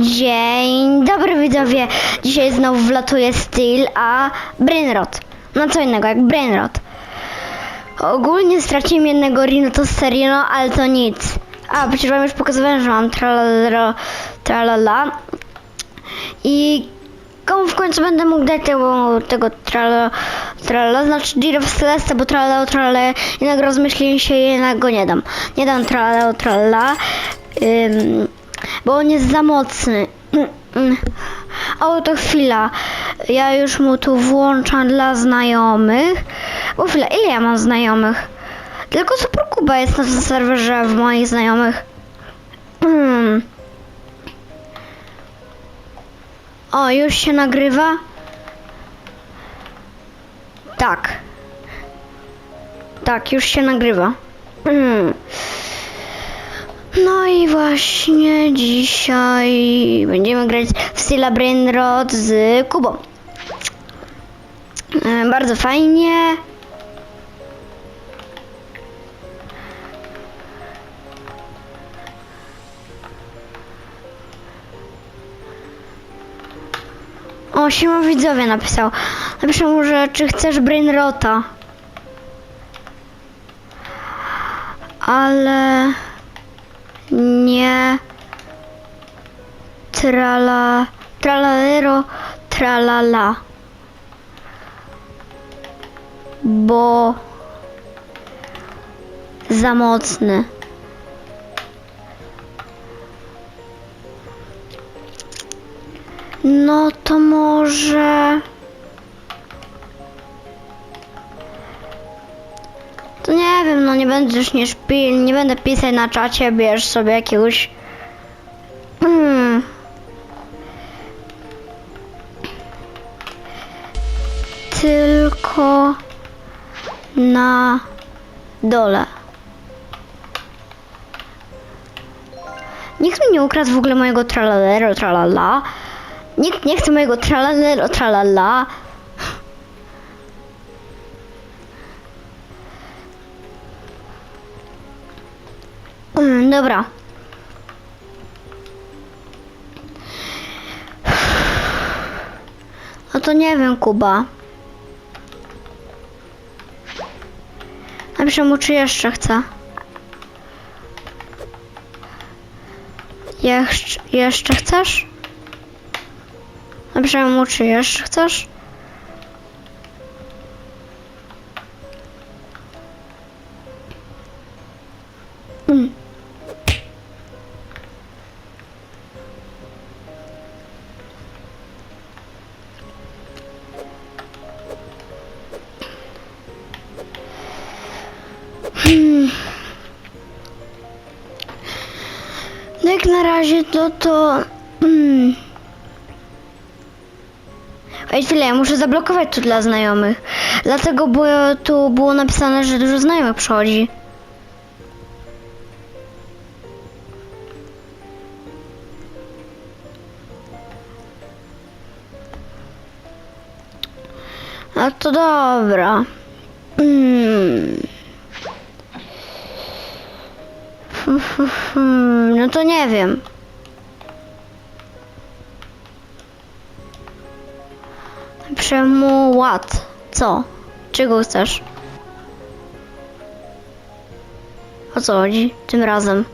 Dzień dobry widzowie. Dzisiaj znowu wlatuje Steel, a Brainrot. No co innego jak Brainrot. Ogólnie straciłem jednego Rino to z serii, no ale to nic. A, przecież wam już pokazywałem, że mam tralala, tralala. I komu w końcu będę mógł dać tego, tego tralala, tralala, znaczy w Celeste, bo tralala, tralala, jednak rozmyśliłem się i jednak go nie dam. Nie dam tralala, tralala, ym, bo on jest za mocny. O, to chwila. Ja już mu tu włączam dla znajomych. Bo chwila, ile ja mam znajomych? Tylko Super Kuba jest na tym serwerze w moich znajomych. O, już się nagrywa? Tak. Tak, już się nagrywa. Hmm. Właśnie dzisiaj będziemy grać w Stila Brainrod z Kubą. E, Bardzo fajnie. O, siema widzowie napisał. Napiszę mu, że czy chcesz Brainrota. Ale nie trala tralalero tralala. Bo za mocny nie będę już nie nie będę pisać na czacie, bierz sobie jakiegoś... Hmm. Tylko na dole. Nikt mi nie ukradł w ogóle mojego tralalero, tralala. Nikt nie chce mojego tralalero, tralala. Dobra. No to nie wiem, Kuba. Napiszę mu, czy jeszcze chce. Jeszcze, jeszcze chcesz? Napiszę mu, czy jeszcze chcesz? No jak na razie to to... Hmm. Ej, chwilę, ja muszę zablokować tu dla znajomych. Dlatego, bo tu było napisane, że dużo znajomych przychodzi. A to dobra. Hmm. Hmm, no to nie wiem. Czemu ład? Co? Czego chcesz? O co chodzi tym razem?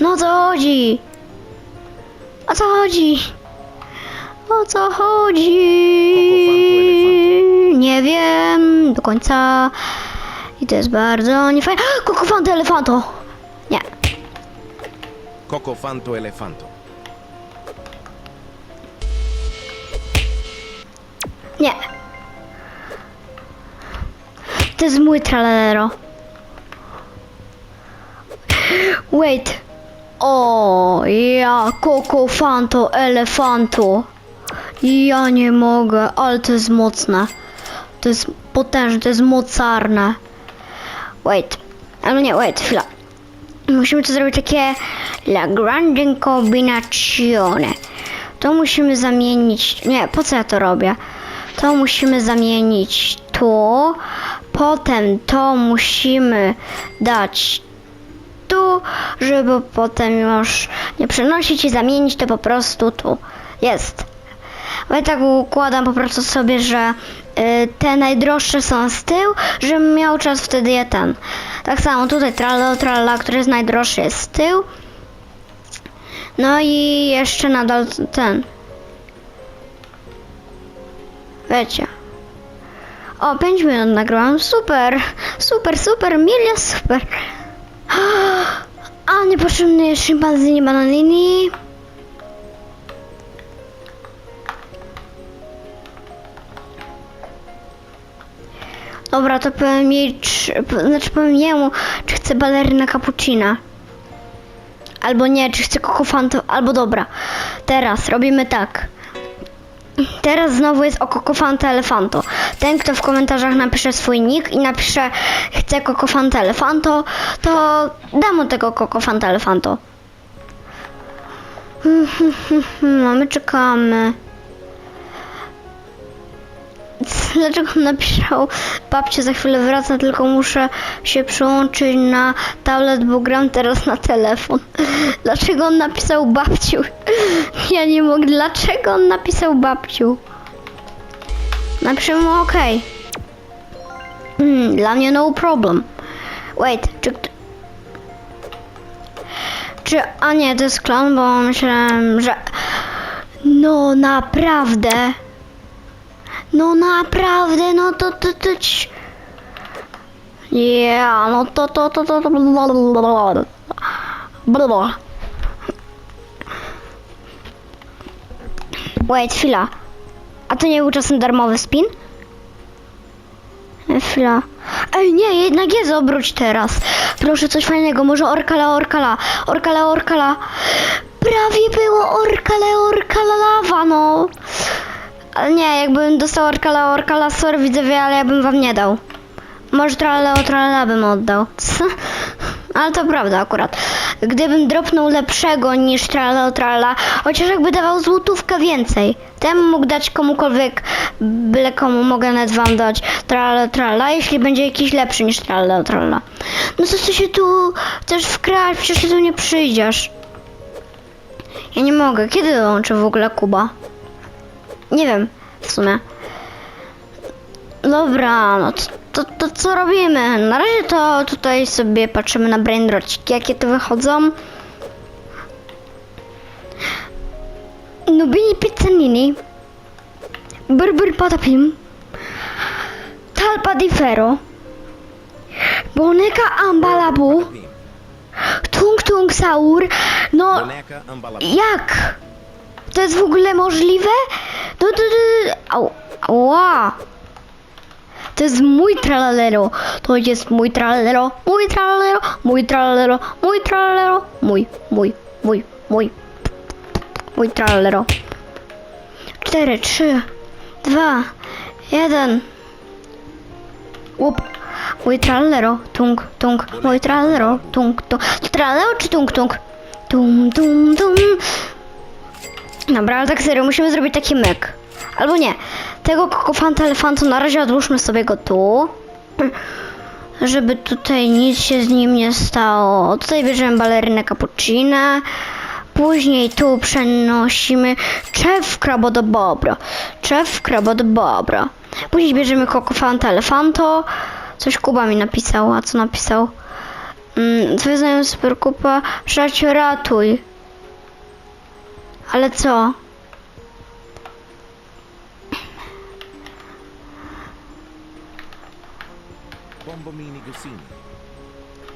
No co chodzi? O co chodzi? O co chodzi? Nie wiem do końca. I to jest bardzo niefajne. Kokofanto elefanto! Nie. Coco Fanto Elefanto. Nie. To jest mój tralalero. Wait. O, ja, Coco Fanto, elefanto. Ja nie mogę, ale to jest mocne. To jest potężne, to jest mocarne. Wait. Ale nie, wait, chwila. Musimy to zrobić takie La Grande Combinazione. To musimy zamienić. Nie, po co ja to robię? To musimy zamienić tu. Potem to musimy dać tu, żeby potem już nie przenosić i zamienić to po prostu tu. Jest. Bo ja tak układam po prostu sobie, że te najdroższe są z tyłu, żebym miał czas wtedy je ten. Tak samo tutaj tralala, tralala, który jest najdroższy jest z tyłu. No i jeszcze nadal ten. Wiecie. O, 5 minut nagrałam. Super, super, super, milia super. A niepotrzebny jest szympanzini bananini. Dobra, to powiem jej, czy, znaczy powiem jemu, czy chce balerynę cappuccina. Albo nie, czy chce kokofanto, albo dobra. Teraz robimy tak. Teraz znowu jest o Kokofanta Elefanto. Ten, kto w komentarzach napisze swój nick i napisze chce Kokofanta Elefanto, to dam mu tego Kokofanta Elefanto. No my czekamy. Dlaczego napisał babcia za chwilę wraca, tylko muszę się przyłączyć na tablet, bo gram teraz na telefon. Dlaczego on napisał babciu? Ja nie mogę. Dlaczego on napisał babciu? Napiszę mu ok. Hmm, dla mnie no problem. Wait, czy... Czy... A nie, to jest klon, bo myślałem, że... No naprawdę. No naprawdę, no to to to. Yeah, no to to to to. blablabla. Wait, chwila. A to nie był czasem darmowy spin? E, Chwila. Ej, nie, jednak jest obróć teraz. Proszę, coś fajnego. Może orkala, orkala. Orkala, orkala. Prawie było orkale, orkala lawa, no. Ale nie, jakbym dostał orkala, orkala, sorry widzowie, ale ja bym wam nie dał. Może tralala, tralala bym oddał. Ale to prawda akurat. Gdybym dropnął lepszego niż tralala, tralala, chociaż jakby dawał złotówkę więcej, bym mógł dać komukolwiek, byle komu mogę nawet wam dać tralala, tralala, jeśli będzie jakiś lepszy niż tralala, tralala. No co ty się tu chcesz wkraść, przecież ty tu nie przyjdziesz. Ja nie mogę. Kiedy dołączy w ogóle Kuba? Nie wiem, w sumie. Dobra, no to, to, to co robimy? Na razie to tutaj sobie patrzymy na brainrociki, jakie tu wychodzą. Nubini pizzanini. Burbur patapim. Talpa di ferro. Boneka ambalabu. Tung tung saur. No, jak? To jest w ogóle możliwe? No to, to, au, ała. To jest mój tralalero. To jest mój tralalero. Mój tralalero. Mój tralalero. Mój tralalero. Mój, mój, mój, mój. Mój tralalero. Cztery, trzy, dwa, jeden. Łup. Mój trallero, tung, tung, mój trallero, tung, tung. Trallero czy tung, tung? Tum, tum, tum. Dobra, ale tak serio, musimy zrobić taki myk. Albo nie. Tego kokofanta elefantu na razie odłóżmy sobie go tu. Żeby tutaj nic się z nim nie stało. Tutaj bierzemy balerynę cappuccina. Później tu przenosimy Chef Krabodobobra. Chef Krabodobobra. Później bierzemy kokofanta elefanto. Coś Kuba mi napisał. A co napisał? Mm, Twoje znajomy super kupa. Przyjaciół ratuj. Ale co?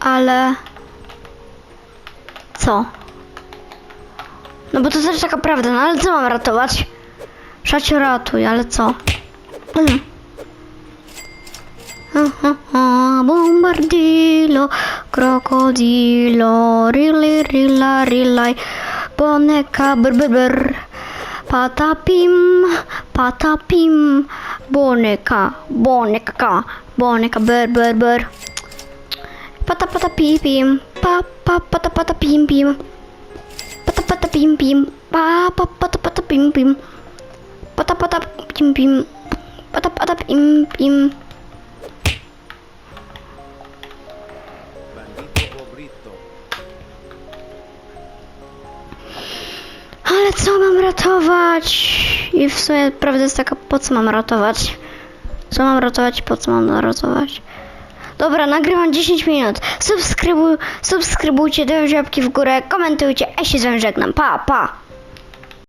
Ale... Co? No bo to też taka prawda, no ale co mam ratować? Szacio ratuj, ale co? Mm. Bombardilo, krokodilo, rili, rila, rilaj, boneka, brr. Patapim, patapim, boneka, boneka, boneka, brr, brr. Pata pata pim pim. Pa pa pata pata pim pim. Pata pata pim pim. Pa pa pata pata pim pim. Pata pata pim pim. Pata pata pim pim. Co mam ratować? I w sumie prawda jest taka, po co mam ratować? Co mam ratować po co mam ratować? Dobra, nagrywam 10 minut. Subskrybuj, subskrybujcie, dajcie łapki w górę, komentujcie. Ja się z wami żegnam. Pa, pa.